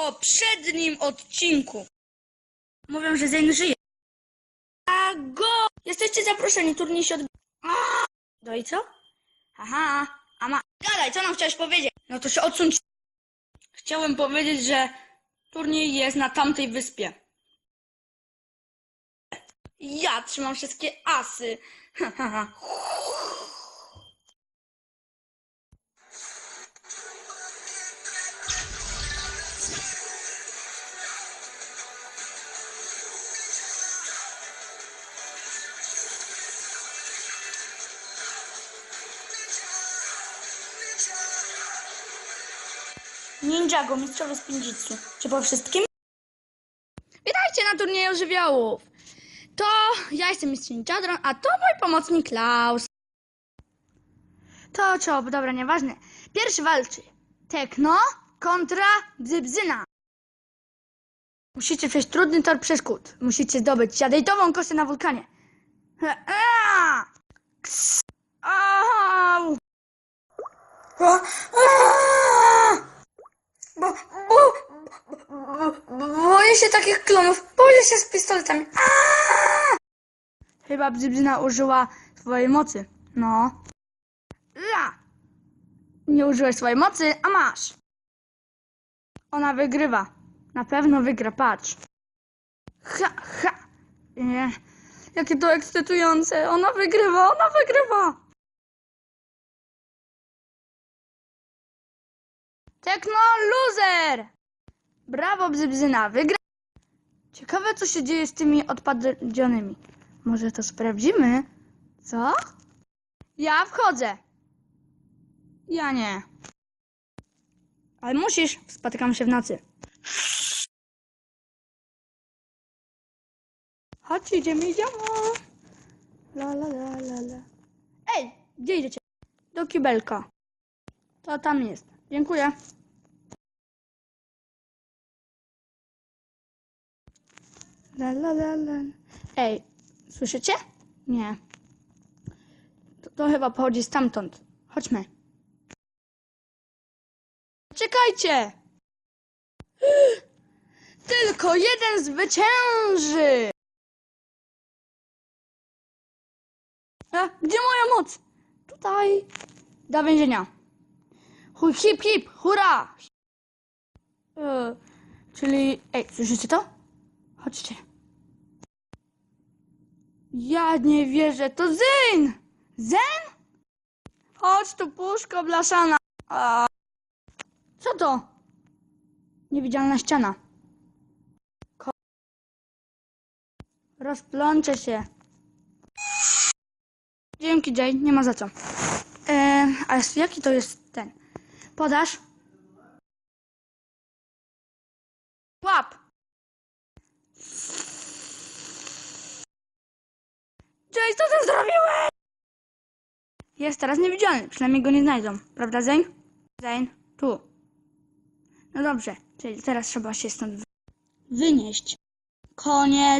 poprzednim odcinku. Mówią, że Zain żyje. A go! Jesteście zaproszeni, turniej się odbywa. No i co? Aha, a ma... Gadaj, co nam chciałeś powiedzieć? No to się odsuń. Chciałem powiedzieć, że turniej jest na tamtej wyspie. Ja trzymam wszystkie asy. Ninjago, mistrzowie z Pinjitsu. Czy po wszystkim? Witajcie na turnieju żywiołów. To ja jestem mistrz Ninjadron, a to mój pomocnik Klaus. To co, dobra, nieważne. Pierwszy walczy Tekno kontra Bzybzyna. Musicie przejść trudny tor przeszkód. Musicie zdobyć jadejtową kostę na wulkanie. He- ea! Boję się takich klonów. Boję się z pistoletami. Chyba Bzybzyna użyła swojej mocy. No. Ja! Nie użyłeś swojej mocy, a masz. Ona wygrywa. Na pewno wygra, patrz. Ha, ha. Nie. Jakie to ekscytujące. Ona wygrywa, ona wygrywa. Tekno loser! Brawo, Bzybzyna, wygra... Ciekawe, co się dzieje z tymi odpadzionymi. Może to sprawdzimy? Co? Ja wchodzę. Ja nie. Ale musisz. Spotykamy się w nocy. Chodź, idziemy, idziemy. La, la, la, la, la. Ej, gdzie idziecie? Do kibelka. To tam jest. Dziękuję. La, la, la, la. Ej, słyszycie? Nie. To, to chyba pochodzi stamtąd. Chodźmy. Czekajcie! Tylko jeden zwycięży! A, gdzie moja moc? Tutaj. Do więzienia. Hip, hip, hurra! E, czyli, ej, słyszycie to? Chodźcie. Ja nie wierzę, to Zen! Zen? Chodź tu, puszko blaszana. A, co to? Niewidzialna ściana. Ko- Rozplączę się. Dzięki, Jay, nie ma za co. E, a jaki to jest ten? Podasz? Jay, co ty zrobiłeś? Jest teraz niewidzialny, przynajmniej go nie znajdą. Prawda, Zane? Zane, tu. No dobrze, czyli teraz trzeba się stąd wy- wynieść. Koniec.